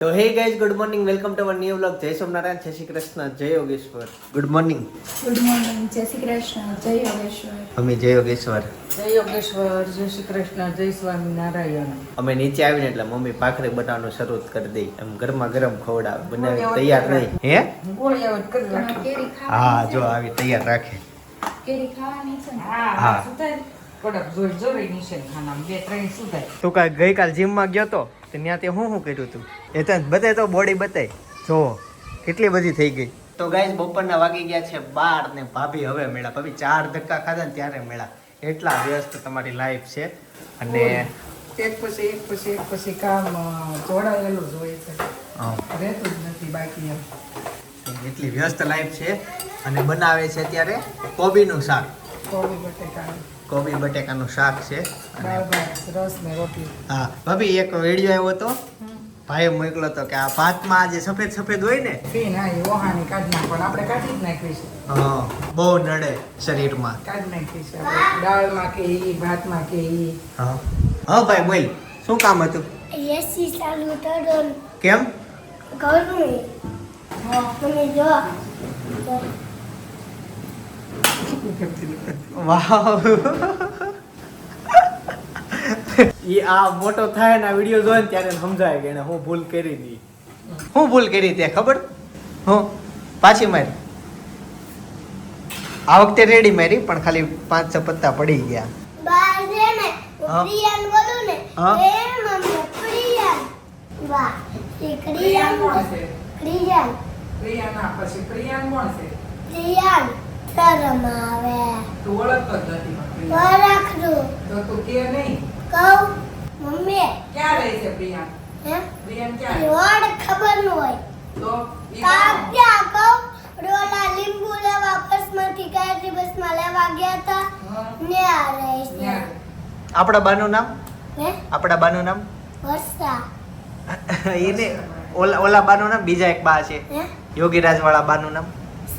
તો hey guys good morning welcome to our new vlog જય સોમનારાયણ જય શ્રી કૃષ્ણ જય Yogeshwar good morning good morning જય શ્રી કૃષ્ણ જય યોગેશ્વર અમે જય યોગેશ્વર. જય યોગેશ્વર જય શ્રી કૃષ્ણ જય સ્વામિનારાયણ અમે નીચે આવીને એટલે મમ્મી ભાખરી બનાવવાનું શરૂ કરી દઈ. એમ ગરમા ગરમ ખવડાવે બનાવી તૈયાર નહીં. હે? હા જો આવી તૈયાર રાખે. કેરી ખાવાની છે હા હા. હા કડક જોઈ જોઈ નીચે ખાના બે ત્રણ સુધાય તું કાલ ગઈકાલ જીમમાં ગયો તો? તો ત્યાં તે હું શું કર્યું તું? એ તો બતાય તો બોડી બતાય. જો કેટલી બધી થઈ ગઈ. તો ગાઈઝ બપોરના વાગી ગયા છે બાર ને ભાભી હવે મેળા ભાભી ચાર ધક્કા ખાધા ને ત્યારે મેળા એટલા વ્યસ્ત તમારી લાઈફ છે. અને એક પછી એક પછી એક પછી કામ જોડાયેલું જ હોય છે. રહેતું જ નથી બાકી એમ. એટલી વ્યસ્ત લાઈફ છે. અને બનાવે છે અત્યારે કોબીનું શાક. કોબી બટેકાનું. કોબી બટેકાનું શાક છે. અને રસ ને રોટલી હા ભાભી એક વીડિયો આવ્યો હતો. ભાઈએ મોકલો હતો કે આ ભાતમાં આ જે સફેદ સફેદ હોય ને પી ના એ ઓહાની કાઢી નાખવાનું આપણે કાઢી જ નાખવી છે. હા બહુ નડે શરીરમાં. કાઢી નાખવી છે દાળમાં કે ઈ ભાતમાં કે ઈ. હા હા ભાઈ બોલ શું કામ હતું? એસી ચાલુ તડો કેમ? ઘરનું. તમે જો. વાહ. એ આ મોટો થાય ને આ વીડિયો જોવે ને ત્યારે સમજાય કે એને હું ભૂલ કરી હતી હું ભૂલ કરી તે ખબર? હું પાછી મારી. આ વખતે રેડી મારી પણ ખાલી પાંચ છ પત્તા પડી ગયા. ક્રિયાન છે ક્રિયાન પછી પ્રિયાન કોણ છે? ક્રિયાન શરમ આવે. તું ઓળખતો જ નથી પણ તો તું કે નહીં? કહું મમ્મી. ક્યાં રહે છે પ્રિયા? હે? ક્યાં રોડ ખબર ન હોય. તો ઈ ક્યાં કહું? રોલા લીંબુ લેવા બસમાંથી ગાયત્રી બસમાં લેવા ગયા હતા. હા. ન્યા રહે છે. આપણા બાનું નામ? હે? આપણા બાનું નામ? વર્ષા. એને ઓલા ઓલા બાનું નામ? બીજા એક બા છે. યોગીરાજ વાળા બાનું નામ?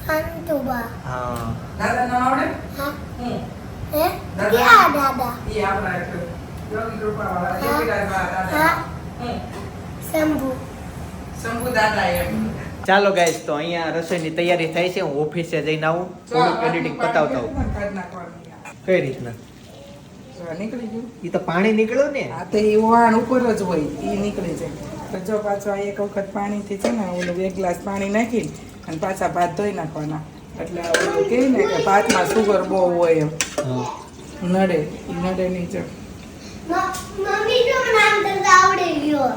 સંતુબા હા દાદા નામ આવડે હા હું હે દાદા? દાદા ઈ આપણા એક યોગી કૃપાવાળા, હા. યોગીરાજ વાળા દાદા. હું શંભુ શંભુ દાદા એમ ચાલો ગાઈસ તો અહીંયા રસોઈની તૈયારી થાય છે. હું ઓફિસે જઈને આવું. થોડુંક એડિટિંગ પતાવતા આવું. કઈ રીતના? નીકળી ગયું. એ તો પાણી નીકળ્યું ને? આ તો ઈ વહાણ ઉપર જ હોય. એ નીકળી જાય. તો જો પાછો આ એક વખત પાણીથી છે ને ઓલું એક ગ્લાસ પાણી નાખી અને પાછા ભાત ધોઈ નાખવાના. એટલે ઓલું કહે ને કે ભાતમાં સુગર બહુ હોય એમ. નડે નડે નહીં જો. મમ્મી જો મને આમ ધરતા આવડી ગયો.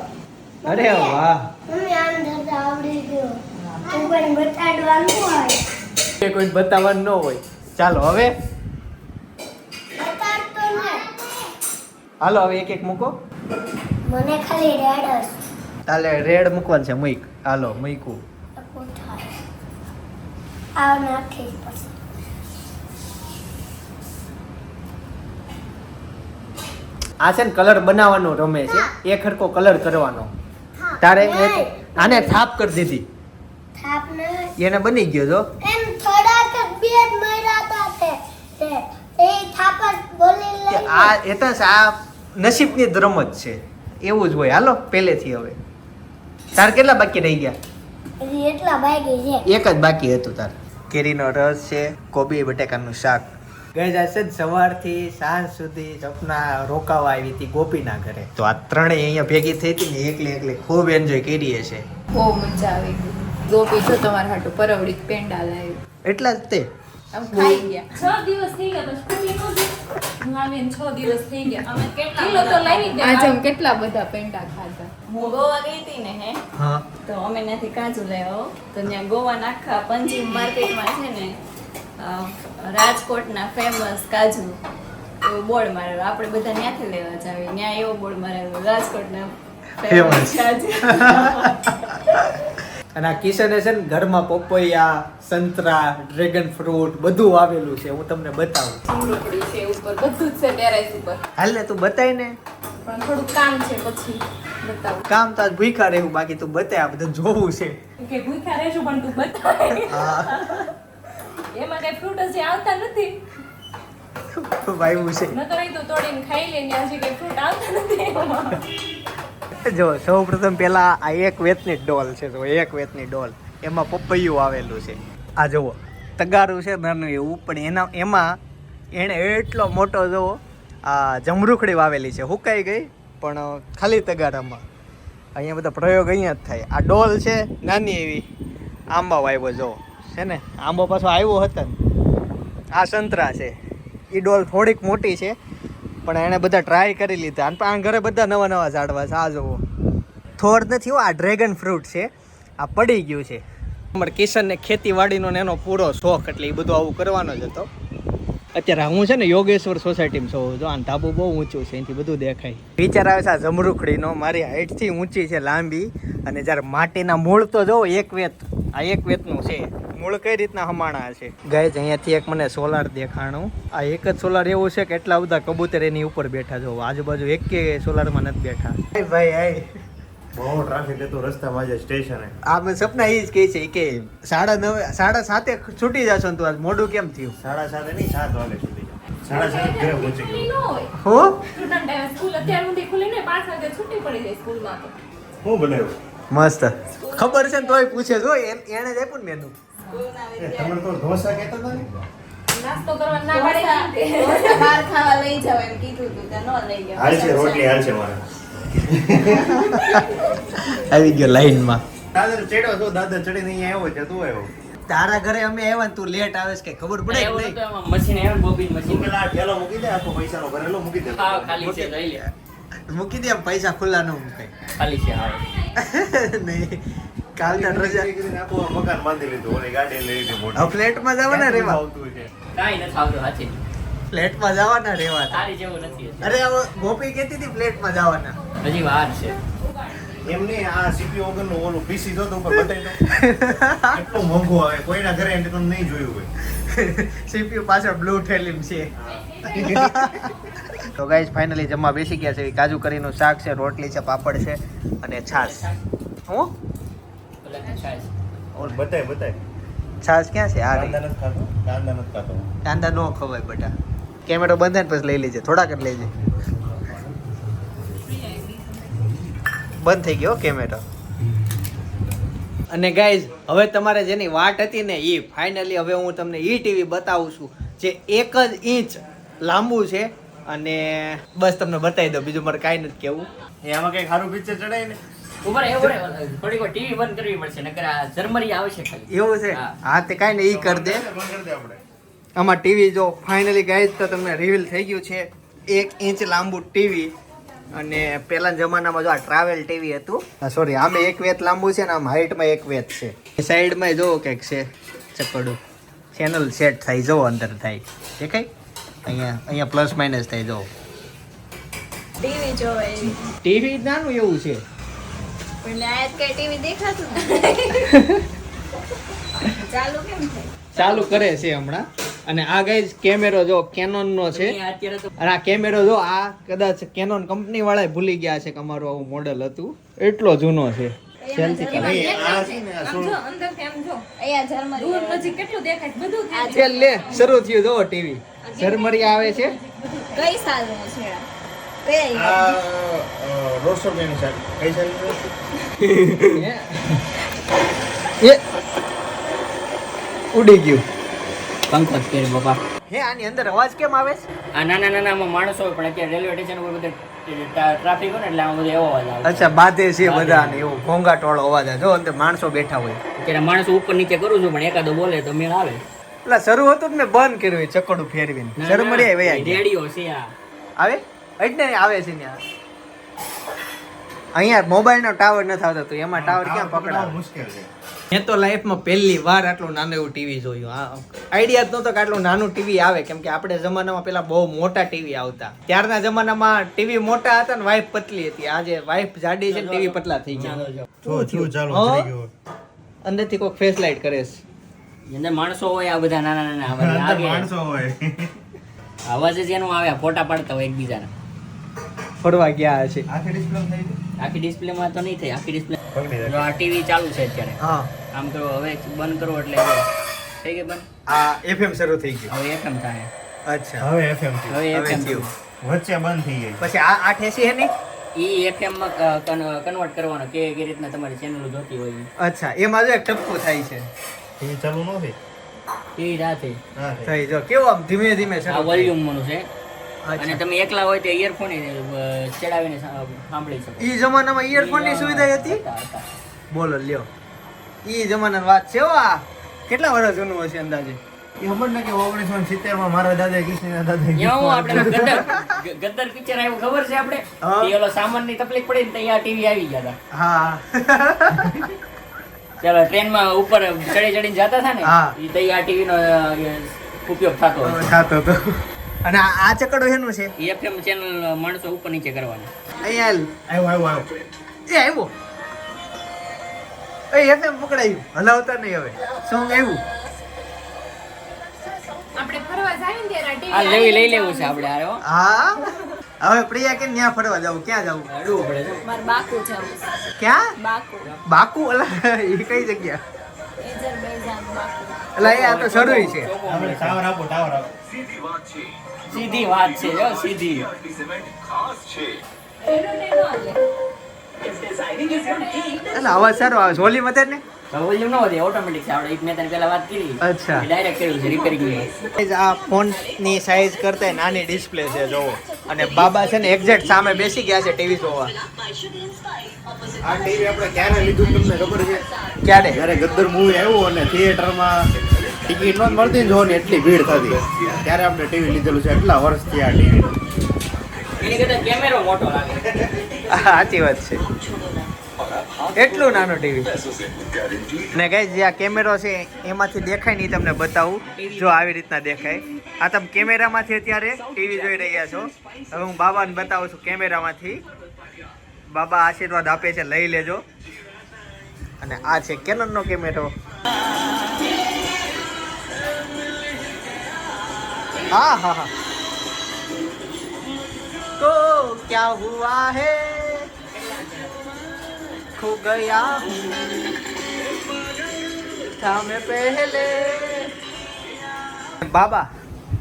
અરે વાહ. મમ્મી આમ ધરતા આવડી ગયો. તું પણ બતાડવાનું હોય. કે કોઈ બતાવવાનું ન હોય. ચાલો હવે. હાલો હવે એક એક મૂકો. મને ખાલી રેડ તાલે રેડ મૂકવાનું છે મૂક. હાલો મૂકું. આ નાખી પછી. આ છે ને કલર બનાવવાનો રમે છે. એ ખરકો કલર કરવાનો. તારે આને થાપ કરી દીધી. થાપ એને બની ગયો જો એમ થોડા જ બે જ મર્યા હતા તે. એ થાપ બોલી લે આ એ તો આ નસીબની જ રમત છે. એવું જ હોય. હાલો પહેલેથી હવે. તાર કેટલા બાકી રહી ગયા? એટલા બાકી છે. એક જ બાકી હતું તાર. કેરીનો રસ છે કોબી બટેકાનું શાક. ગઈ જશે સવારથી સાંજ સુધી સપના રોકાવા આવી હતી ગોપીના ઘરે. તો આ ત્રણેય અહીંયા ભેગી થઈ હતી ને એકલી એકલી ખૂબ એન્જોય કરીએ છે બહુ મજા આવી ગોપી તો તમારા હાટુ પરવડી પેંડા લાવી. એટલા જ તે. ખાઈ ગયા. છ દિવસ થઈ ગયા તો સ્કૂટી નહોતી. આવીને છ દિવસ થઈ ગયા. અમે કેટલા તો લાવી આજે અમે કેટલા બધા પેંડા ખાધા? હું ગોવા ગઈ હતી ને હે. હા. તો અમે ત્યાંથી કાજુ લાવ્યા તો ત્યાં ગોવાના આખા પંચિંગ માર્કેટમાં છે ને રાજકોટના ફેમસ કાજુ. એવો બોર્ડ મારેલો. આપણે બધા ત્યાંથી લેવા જાવી. ત્યાં એવો બોર્ડ મારેલો. રાજકોટના ના ફેમસ કાજુ. અને આ કિશને છે ને ઘરમાં પપૈયા સંતરા ડ્રેગન ફ્રૂટ બધું વાવેલું છે હું તમને બતાવું. છે ઉપર બધું જ છે ટેરેસ ઉપર. હાલ ને તું બતાય ને. પણ થોડું કામ છે પછી બતાવું. કામ તો આજ ભૂખા રહેવું બાકી તું બતાય આ બધું જોવું છે. કે ભૂખ્યા રહેશું પણ તું બતાય. હા. એમાં કઈ ફ્રૂટ હજી આવતા નથી. વાવ્યું છે. નકર અહીં તો તોડીને ખાઈ લે ને હજી કઈ ફ્રૂટ આવતા નથી એમાં. જો સૌ પ્રથમ પેલા આ એક વેતની ડોલ છે, તો એક વેતની ડોલ. એમાં પપૈયું આવેલું છે. આ જુઓ, તગારું છે નાનું એવું, પણ એના એમાં એણે એટલો મોટો જુઓ આ જમરૂખડી વાવેલી છે. હુકાઈ ગઈ, પણ ખાલી તગારામાં. અહીંયા બધા પ્રયોગ અહીંયા જ થાય. આ ડોલ છે નાની એવી, આંબા વાવ્યો જો. છે ને? આંબો પાછો આવ્યો હતો આ સંતરા છે. એ ડોલ થોડીક મોટી છે પણ એણે બધા ટ્રાય કરી લીધા. અને આ ઘરે બધા નવા નવા ઝાડવા છે. આ જુઓ. થોડ નથી હો, આ ડ્રેગન ફ્રૂટ છે. આ પડી ગયું છે. અમારે કિશનને ખેતીવાડીનો ને એનો પૂરો શોખ એટલે એ બધું આવું કરવાનો જ હતો. અત્યારે હું છે ને યોગેશ્વર સોસાયટીમાં છું. જો આ ધાબુ બહુ ઊંચું છે એથી બધું દેખાય. વિચાર આવે છે આ જમરૂખડીનો. મારી હાઇટથી ઊંચી છે લાંબી. અને જ્યારે માટીના મૂળ તો જો એક વેત આ એક વેતનું છે. મૂળ કઈ રીતના હમાણા છે? ગાય અહીંયાથી એક મને સોલાર દેખાણું. આ એક જ સોલાર એવું છે કે એટલા બધા કબૂતર એની ઉપર બેઠા જો આજુબાજુ એક કે સોલારમાં નથી બેઠા. ભાઈ હાય બહુ ટ્રાફિક હતું રસ્તામાં આજે સ્ટેશને આ મેં સપના એ જ કહે છે કે સાડા નવ સાડા સાતે છૂટી જશો ને તું આજ મોડું કેમ થયું? સાડા સાતે નહીં સાત વાગે સુધી સાડા સાત ઘરે પહોંચી ગયો. હો? સ્ટુડન્ટ સ્કૂલ અત્યાર સુધી ખુલી ને પાંચ વાગે છૂટી પડી જાય સ્કૂલમાં તો. હું બનાવ્યું? મસ્ત. ખબર છે ને તોય પૂછે જો એને એણે જ આપ્યું ને મેનુ એ તો ઢોસા કહેતા હતા ને? નાસ્તો કરવા ના પાડે ઢોસા- કેમ તે? ઢોસા બહાર ખાવા લઈ જાવ એમ કીધું તું ત્યાં ન લઈ ગયો હાલ છે રોટલી હાલ છે મારે. આવી ગયો લાઈનમાં. દાદર ચડ્યો તો દાદર ચડીને અહીંયા આવ્યો છે તું આવ્યો? તારા ઘરે અમે આવ્યા ને તું લેટ આવે છે કે ખબર પડે કે નહીં? મશીન એમ બોબીન મશીન પેલા ઠેલો મૂકી દે આખો પૈસાનો ભરેલો મૂકી દે. હા ખાલી છે લઈ લે. મૂકી દે આમ પૈસા ખુલ્લા ન મૂકાય. ખાલી છે હા. નહીં. કાલના રજા. કરી કરીને મકાન બાંધી લીધું ઓલી ગાડી લઈ લીધી મોટી હવે ફ્લેટમાં જવાના રેવા કાઈ નથી આવતું સાચી ફ્લેટમાં જવાના રેવા તારી જેવું નથી અરે ગોપી કહેતી હતી ફ્લેટમાં જવાના. હજી વાર છે. એમ નહીં આ સીપી વગરનું ઓલું પીસી જોતો ઉપર દો એટલું મોંઘું આવે કોઈના ઘરે એને તમે નહીં જોયું હોય. સીપીયુ પાછળ બ્લુ થેલીમ છે. તો ગાઈઝ ફાઇનલી જમવા બેસી ગયા છે. કાજુ કરીનું શાક છે રોટલી છે પાપડ છે અને છાશ. હું? ઓલા બતાય બતાય છાશ ક્યાં છે? આ કાંદા નથી ખાતો કાંદા નથી ખાતો કાંદા નો ખવાય બટા. કેમેરો બંધ ને પછી લઈ લેજે થોડાક જ લેજે બંધ થઈ ગયો કેમેરો. અને ગાઈઝ હવે તમારે જેની વાટ હતી ને એ ફાઇનલી હવે હું તમને ઈ ટીવી બતાવું છું જે એક જ ઇંચ લાંબુ છે. અને બસ તમને બતાવી દઉં બીજું મારે કાંઈ નથી કેવું એમાં કંઈક કઈ સારું પિક્ચર ચડાય ને? ઊભા રહે, થોડીક ટીવી બંધ કરવી પડશે નકર આ ઝરમરી આવશે ખાલી. એવું છે? હા. તે કાંઈ નહીં ઈ કરી દે. આમાં ટીવી જો ફાઇનલી ગાઈઝ તો તમને રિવીલ થઈ ગયું છે એક ઇંચ લાંબુ ટીવી અને પહેલાના જમાનામાં જો આ ટ્રાવેલ ટીવી હતું સોરી આમે એક વેત લાંબુ છે ને આમ હાઈટમાં એક વેત છે. સાઈડમાં જોવો કંઈક છે ચકડું ચેનલ સેટ થાય જવો અંદર થાય. દેખાય? અહીંયા અહીંયા પ્લસ માઇનસ થાય જવો. ટીવી જોવે. ટીવી નાનું એવું છે. ચાલુ કેમ થાય? ચાલુ કરે છે હમણાં. અને આ ગાઈઝ કેમેરો જો કેનોન નો છે. અહીંયા અત્યારે તો અને આ કેમેરો જો આ કદાચ કેનોન કંપની વાળા ભૂલી ગયા છે કે અમારું આવું મોડેલ હતું. એટલો જૂનો છે. સેલ્ફી કરે. લે શરૂ થયું જો ટીવી. ઝરમરી આવે છે. કઈ સાલનું છે આ? કઈ શાક એ ઉડી ગયું પંખો જ બાપા હે આની અંદર અવાજ કેમ આવે છે? આ નાના નાના માણસો હોય પણ અત્યારે રેલવે સ્ટેશન ઉપર બધા ટ્રાફિક હોય ને એટલે આમાં બધો એવો અવાજ આવે અચ્છા બાધે છે બધાને એવું ઘોંઘાટ વાળો અવાજ આવે. જો અંદર માણસો બેઠા હોય. અત્યારે માણસો ઉપર નીચે કરું છું પણ એકાદો બોલે તો મેળ આવે. એટલે શરૂ હતું ને મેં બંધ કર્યું એ ચકડું ફેરવીને. વયા ગયા. રેડિયો છે આ. આવે? એટલે આવે છે ને અહીંયા મોબાઈલ નો ટાવર નથી આવતો તો એમાં ટાવર ક્યાં પકડાવે? મુશ્કેલ છે. મેં તો લાઈફમાં પહેલી વાર આટલું નાનું એવું ટીવી જોયું. આ આઈડિયા જ નહોતો કે આટલું નાનું ટીવી આવે કેમ કે આપણે જમાનામાં પેલા બહુ મોટા ટીવી આવતા. ત્યારના જમાનામાં ટીવી મોટા હતા ને વાઈફ પતલી હતી. આજે વાઈફ જાડી છે ટીવી પતલા થઈ ગયા? અંદરથી કોઈ ફેસ લાઇટ કરે છે. માણસો હોય આ બધા નાના નાના માણસો હોય. અવાજ જ એનો આવે ફોટા પાડતા હોય એકબીજાના. ફરવા ગયા છે. આખી ડિસ્પ્લે થઈ આખી ડિસ્પ્લે માં તો નહીં થઈ આખી ડિસ્પ્લે પકડી જો આ ટીવી ચાલુ છે અત્યારે. હા. આમ કરો હવે બંધ કરો એટલે થઈ ગઈ બંધ? આ એફએમ શરૂ થઈ ગયું. હવે એફએમ થાય. અચ્છા. હવે એફએમ હવે થયું. વચ્ચે બંધ થઈ ગઈ. પછી આ આ ઠેસી હે નહીં? ઈ એફએમમાં કન્વર્ટ કરવાનો કે કે રીતના તમારી ચેનલ જોતી હોય અચ્છા એમાં જો એક ટપકો થાય છે. ટીવી ચાલુ ન થઈ? ઈ રાતે હા થઈ. જો કેવો આમ ધીમે ધીમે આ વોલ્યુમ મનું છે. અને તમે એકલા હોય તો ઇયરફોન ચડાવીને સાંભળી શકો. એ જમાનામાં ઇયરફોનની સુવિધા હતી? હતા, હતા. બોલો લ્યો. એ જમાનાની વાત છે વા કેટલા વર્ષ જૂનું હશે અંદાજે? એ ખબર ને કે ઓગણીસો સિત્તેરમાં મારા દાદા કૃષ્ણ દાદા ન્યા આપણે ગદ્દર ગ- પિક્ચર આવ્યું ખબર છે આપણે? પેલો સામાનની તકલીફ પડી ને ત્યાં ટીવી આવી ગયા હતા. હા. ચાલો ટ્રેનમાં ઉપર ચડી ચડીને જતા હતા ને? હા. તૈયાર ટીવી નો ઉપયોગ થતો હતો. ખાતો તો અને આ ચકડો શેનું છે? એફએમ ચેનલ માણસો ઉપર નીચે કરવાની. અહીંયા આવ્યો આવ્યો આવ્યો એ આવ્યો. એ એફએમ પકડાયું. હલાવતા નહીં હવે. સોંગ આવ્યું. આપણે ફરવા જાય ને ત્યારે આ લેવી લઈ લેવું છે આપણે હારે હા? હવે પ્રિયા કે ત્યાં ફરવા જવું ક્યાં જવું? અડવું પડે છે બાકુ જવું. ક્યાં? બાકુ. બાકુ? અલા એ કઈ જગ્યા? Azerbaijan Baku. અલા એ આ તો શરૂ છે. આપણે ટાવર આપો ટાવર આપો. સીધી વાત છે જો સીધી. એટલે અવાજ સારો આવે છે ઓલી મતે ને? વોલ્યુમ ન વધે ઓટોમેટિક છે. આપણે એક મેં તને પહેલા વાત કરી. અચ્છા. ડાયરેક્ટ કર્યું છે રિપેરિંગ Guys, આ ફોનની સાઈઝ કરતા નાની ડિસ્પ્લે છે જોવો અને બાબા છે ને એક્ઝેક્ટ સામે બેસી ગયા છે ટીવી જોવા. આ ટીવી આપણે ક્યારે લીધું તમને ખબર છે? ક્યારે? જ્યારે ગદ્દર મૂવી આવ્યું અને થિયેટરમાં ટિકિટ નહોતી મળતી ને એટલી ભીડ થતી. ત્યારે આપણે ટીવી લીધેલું છે એટલા વર્ષથી આ ટીવી કેમેરો મોટો લાગે. સાચી વાત છે. એટલું નાનું ટીવી ને ગઈ જે આ કેમેરો છે એમાંથી દેખાય નહીં તમને બતાવું. જો આવી રીતના દેખાય. આ તમે કેમેરામાંથી અત્યારે ટીવી જોઈ રહ્યા છો. હવે હું બાબાને બતાવું છું કેમેરામાંથી. બાબા આશીર્વાદ આપે છે લઈ લેજો. અને આ છે કેનનનો કેમેરો. હા હા હા तो क्या हुआ है खो गया हूँ था मैं पहले બાબા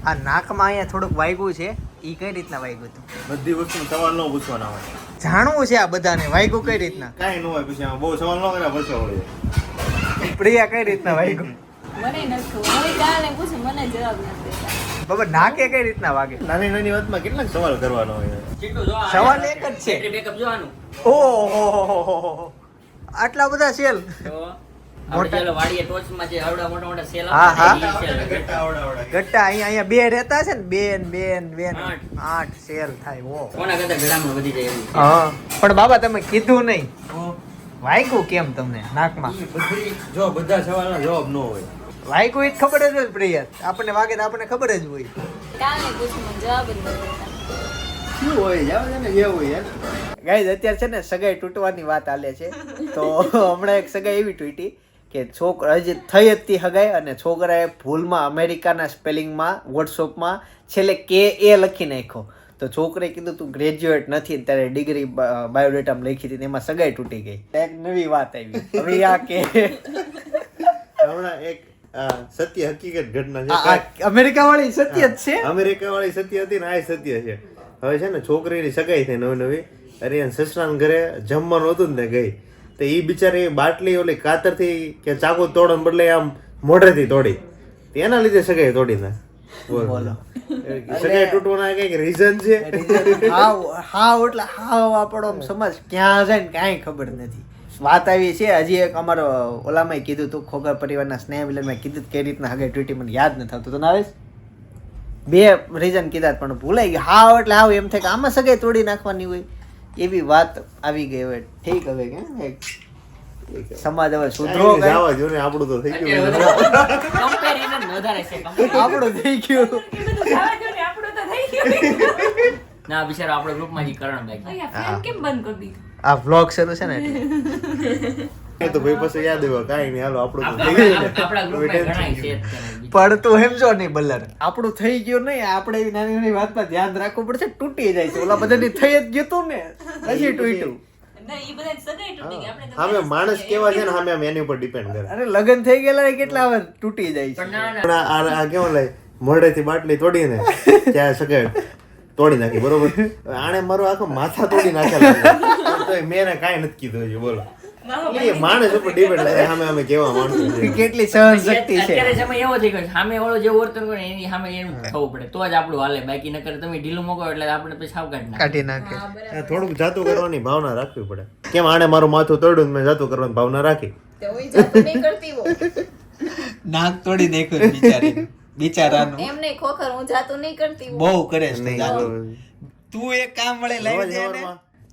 આ નાકમાં અહીંયા થોડુંક વાગ્યું છે ઈ કઈ રીતના વાગ્યું હતું બધી વસ્તુનો સવાલ ન પૂછવાના હોય જાણવું છે આ બધાને વાગ્યું કઈ રીતના કાંઈ ન હોય પછી આમાં બહુ સવાલ ન કર્યા પછી હોય પ્રિયા કઈ રીતના વાગ્યું મને નથી ખબર હવે કાલે પૂછું મને જવાબ નથી દેતા બાબા નાકે કઈ રીતના વાગે? નાની નાની વાતમાં કેટલા સવાલ કરવાનો હોય. કેટલું જો આ- સવાલ એક જ છે. બેકઅપ જોવાનું. ઓહો આટલા બધા સેલ? તો મોટા- આપણે જેલો વાડીએ ટોચમાં જે આવડા મોટા મોટા સેલ હા, આવે હા. ને, ઈ સેલ છે. ગટ્ટા અહીંયા અહીંયા બે રહેતા છે ને બેન બેન બેન આઠ. આઠ સેલ થાય ઓ કોના કરતા ગળામાં વધી જાય એવું છે. હા. પણ બાબા તમે કીધું નહીં. વાગ્યું કેમ તમને? નાકમાં? જો બધા સવાલના જવાબ ન હોય. વાગ્યું હોય ખબર જ હોય પ્રિય. આપણને વાગે તો આપણને ખબર જ હોય. ગાઈઝ અત્યારે છે ને સગાઈ તૂટવાની વાત આલે છે. તો હમણાં એક સગાઈ એવી તૂટી કે છોકરા હજી થઈ હતી હગાઈ અને છોકરાએ ભૂલમાં અમેરિકાના સ્પેલિંગમાં વોટ્સઅપમાં છેલ્લે કે એ લખી નાખ્યો. તો છોકરે કીધું તું ગ્રેજ્યુએટ નથી ત્યારે ડિગ્રી બાયોડેટામાં લખી હતી એમાં સગાઈ તૂટી ગઈ. એક નવી વાત આવી. હવે આ કે હમણાં એક સત્ય હકીકત ઘટના છે. અમેરિકા વાળી સત્ય જ છે? અમેરિકા વાળી સત્ય હતી ને આ સત્ય છે. હવે છે ને છોકરીની સગાઈ થઈ નવી નવી. અરે એને સસરાના ઘરે જમવાનું હતું ને ગઈ. તો એ બિચારી બાટલી ઓલી કાતરથી કે ચાકુ તોડો બદલે આમ મોઢેથી તોડી. એના લીધે સગાઈ તોડી ના. બોલો. સગાઈ તૂટવાના કંઈક રીઝન છે. હા હા એટલે આપણો સમાજ ક્યાં જાય ને કાંઈ ખબર નથી. વાત આવી છે હજી એક અમારો ઓલામાં કીધું તું ખોગર પરિવારના સ્નેહ મિલનમાં કીધું કઈ રીતના હગે ટ્વીટી મને યાદ નથી થતું તને આવે બે રીઝન કીધા પણ ભૂલાઈ ગયા. હાવ એટલે હાવ એમ થાય કે આમાં સગાઈ તોડી નાખવાની હોય. એવી વાત આવી ગઈ હવે. ઠીક હવે કે સમાજ હવે સુધરો ને આપણું તો થઈ ગયું. આપણું થઈ ગયું. ને, બિચારો આપણે ગ્રુપમાં જી કરણ ભાઈ અહીંયા ફેન કેમ બંધ કરી દીધું? આ વ્લોગ શરૂ છે ને એટલે. એ તો ભાઈ પછી યાદ આવ્યો કાઈ નહીં હાલો આપણું તો થઈ ગયું આપણા ગ્રુપમાં ઘણા છે નહીં. અત્યારે. પણ તું સમજો નહીં બલ્લર? આપણું થઈ ગયું નહીં આપણે એવી નાની નાની વાતમાં ધ્યાન રાખવું પડશે તૂટી જાય છે. ઓલા બધાની થઈ જ ગયું તું ને પછી તૂટ્યું. સામે માણસ કેવા છે ને સામે એની ઉપર ડિપેન્ડ કરે. અરે લગ્ન થઈ ગયેલા કેટલા વાર તૂટી જાય છે. ના ના. પણ આ કેવું લાય મોઢેથી બાટલી તોડીને ત્યાં સગાઈ? તોડી નાખી બરોબર? આણે મારો આખો માથા તોડી નાખેલા તો મેં એને કાંઈ નથી કીધું હજી બોલો. માણસ ઉપર ડિપેન્ડ કરે સામે અમે કેવા માણસો કેટલી સહન શક્તિ છે. અત્યારે સમય એવો થઈ ગયો સામે ઓલો જે વર્તન કરે એની સામે એનું થવું પડે તો જ આપણું હાલે. બાકી નકર તમે ઢીલું મૂકો એટલે આપણે પછી સાવ કાઢી નાખે કાઢી નાખે થોડુંક જાતું કરવાની ભાવના રાખવી પડે. કેમ આણે મારું માથું તોડ્યું મેં જાતું કરવાની ભાવના રાખી? નાક તોડી નાખ્યું બિચારી બિચારાનું. એમ નહીં ખોખર હું જાતું નહીં કરતી બહુ કરે છે તું એક કામ વળે લઈ દે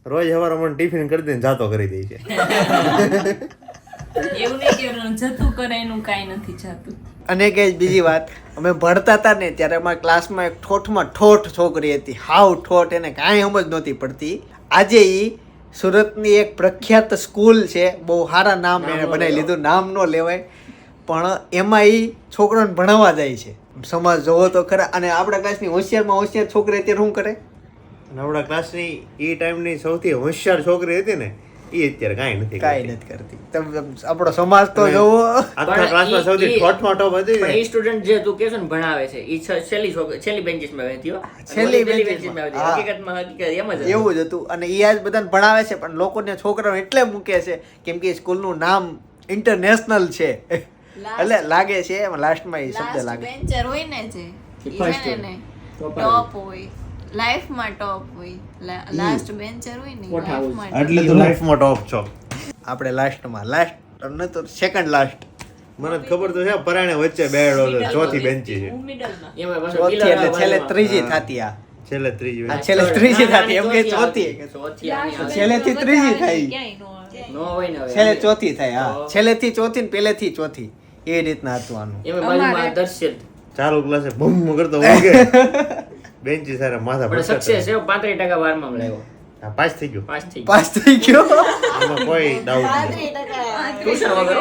રોજ હવાર અમને ટિફિન કરી દઈને જાતો કરી દે છે. એવું નહીં કે જતું કરે એનું કાંઈ નથી જાતું. અને કે બીજી વાત અમે ભણતા હતા ને ત્યારે અમારા ક્લાસમાં એક ઠોઠમાં ઠોઠ છોકરી હતી. હાવ ઠોઠ એને કાંઈ સમજ નહોતી પડતી. આજે એ સુરતની એક પ્રખ્યાત સ્કૂલ છે બહુ સારા નામ એને બનાવી લીધું. નામ ન લેવાય. પણ એમાં એ છોકરાને ભણાવવા જાય છે. સમાજ જોવો તો ખરા. અને આપણા ક્લાસની હોશિયારમાં હોશિયાર છોકરી અત્યારે શું કરે? અને આપણા ક્લાસની એ ટાઈમની સૌથી હોશિયાર છોકરી હતી ને એ અત્યારે કાંઈ નથી કાંઈ નથી કરતી. તમે આપણો સમાજ તો જોવો. આખા ક્લાસમાં સૌથી ઠોઠમાં ઠોપ હતી પણ એ સ્ટુડન્ટ જે તું કહેશો ને ભણાવે છે એ છેલ્લી છોકરી છેલ્લી બેન્ચીસમાં બેઠી છેલ્લી ઓલી benches benches માં. માં. બેઠી. હકીકતમાં હકીકત એમ જ એવું જ હતું. અને એ આજ બધાને ભણાવે છે પણ લોકોને છોકરાઓ એટલે મૂકે છે કેમ કે સ્કૂલનું નામ ઇન્ટરનેશનલ છે. એટલે લાગે છે એમાં લાસ્ટમાં એ શબ્દ લાગે. વેન્ચર હોય ને જે ને ટોપ હોય. લાઈફમાં ટોપ હોય. લાસ્ટ બેન્ચર હોય ને લાઈફમાં એટલે તું લાઈફમાં ટોપ છો. આપણે લાસ્ટમાં લાસ્ટ ન તો સેકન્ડ લાસ્ટ મને ખબર તો છે પરાણે વચ્ચે બેડો ચોથી બેન્ચી છે. ચોથી એટલે છેલ્લે. ત્રીજી. થતી આ. છેલ્લે ત્રીજી આ છેલ્લે ત્રીજી થતી એમ કે ચોથી. આવતી. છેલ્લેથી ત્રીજી થાય. ક્યાંય નો આવે. નો હોય ને હવે. છેલ્લે ચોથી થાય હા. છેલ્લેથી ચોથી ને પહેલેથી ચોથી. એ રીતના હતું આનું એમાં બાજુમાં દર્શિત ચાલુ ક્લાસે બમ કરતો વળગે બેન્ચી સારા માથા પણ સક્સેસ છે પાંત્રીસ ટકા વારમાં મળ્યો હા, પાસ થઈ ગયો. થઈ પાસ થઈ ગયો? આમાં કોઈ ડાઉટ નહીં. ટ્યુશન વગર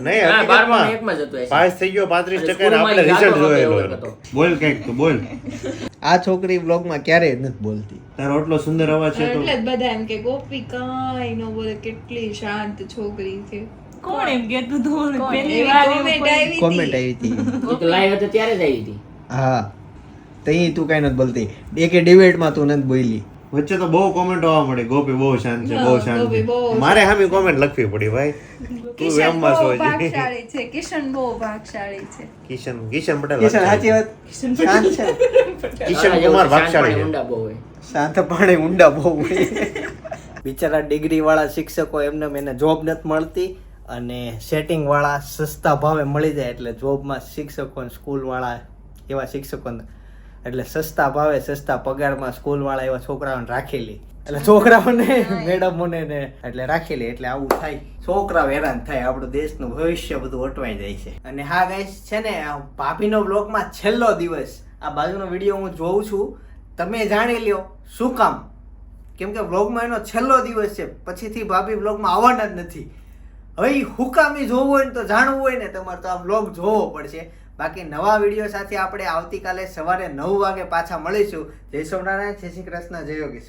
નહીં હા બારમાં હકીકતમાં એકમાં જ હતું પાસ થઈ ગયો પાંત્રીસ અને ટકા સ્કૂલમાં આપણે રિઝલ્ટ જોયેલો. બોલ કંઈક તું બોલ. આ છોકરી બ્લોગમાં ક્યારેય નથી બોલતી. તારો એટલો સુંદર અવાજ છે તો. એટલે બધા એમ કે ગોપી કાઈ ન બોલે કેટલી શાંત છોકરી છે. કોણ એમ કહેતું હતું પહેલી વાર એવું આવી હતી. કોમેન્ટ આવી હતી. તો લાઈવ હતો ત્યારે જ આવી હતી. હા. તઈ તું કઈ નથી બોલતી. એકે ડિબેટમાં તું નથી બોલી. વચ્ચે તો બહુ કોમેન્ટ આવવા મળી. ગોપી બહુ શાંત છે બહુ શાંત છે. મારે સામે કોમેન્ટ લખવી પડી ભાઈ. તું કિશન બહુ છો ભાગશાળી છે કિશન બહુ ભાગશાળી છે. કિશન કિશન પટેલ કિશન સાચી વાત? વાત શાંત છે. કિશન કુમાર ભાગશાળી છે. ઊંડા બહુ હોય. શાંત પાણે ઊંડા બહુ હોય. બિચારા ડિગ્રી વાળા શિક્ષકો એમને એને જોબ નથી મળતી. અને સેટિંગ વાળા સસ્તા ભાવે મળી જાય એટલે જોબમાં શિક્ષકો સ્કૂલ વાળા એવા શિક્ષકો એટલે સસ્તા ભાવે સસ્તા પગારમાં સ્કૂલ વાળા એવા છોકરાઓને રાખેલી. એટલે છોકરાઓને મેડમોને ને એટલે રાખેલી. એટલે આવું થાય. છોકરાઓ હેરાન થાય. આપણું દેશનું ભવિષ્ય બધું અટવાઈ જાય છે. અને હા ગાઈસ છે ને આ ભાભીનો બ્લોગમાં છેલ્લો દિવસ. આ બાજુનો વીડિયો હું જોઉં છું. તમે જાણી લ્યો શું કામ? કેમ કે બ્લોગમાં એનો છેલ્લો દિવસ છે. પછીથી ભાભી બ્લોગમાં આવવાના જ નથી. હવે હુકામી જોવું હોય ને તો જાણવું હોય ને તમારે તો આ બ્લોગ જોવો પડશે. બાકી નવા વીડિયો સાથે આપણે આવતીકાલે સવારે નવ વાગે પાછા મળીશું. જય સોમનારાયણ જય શ્રી કૃષ્ણ, જય યોગેશ્વર.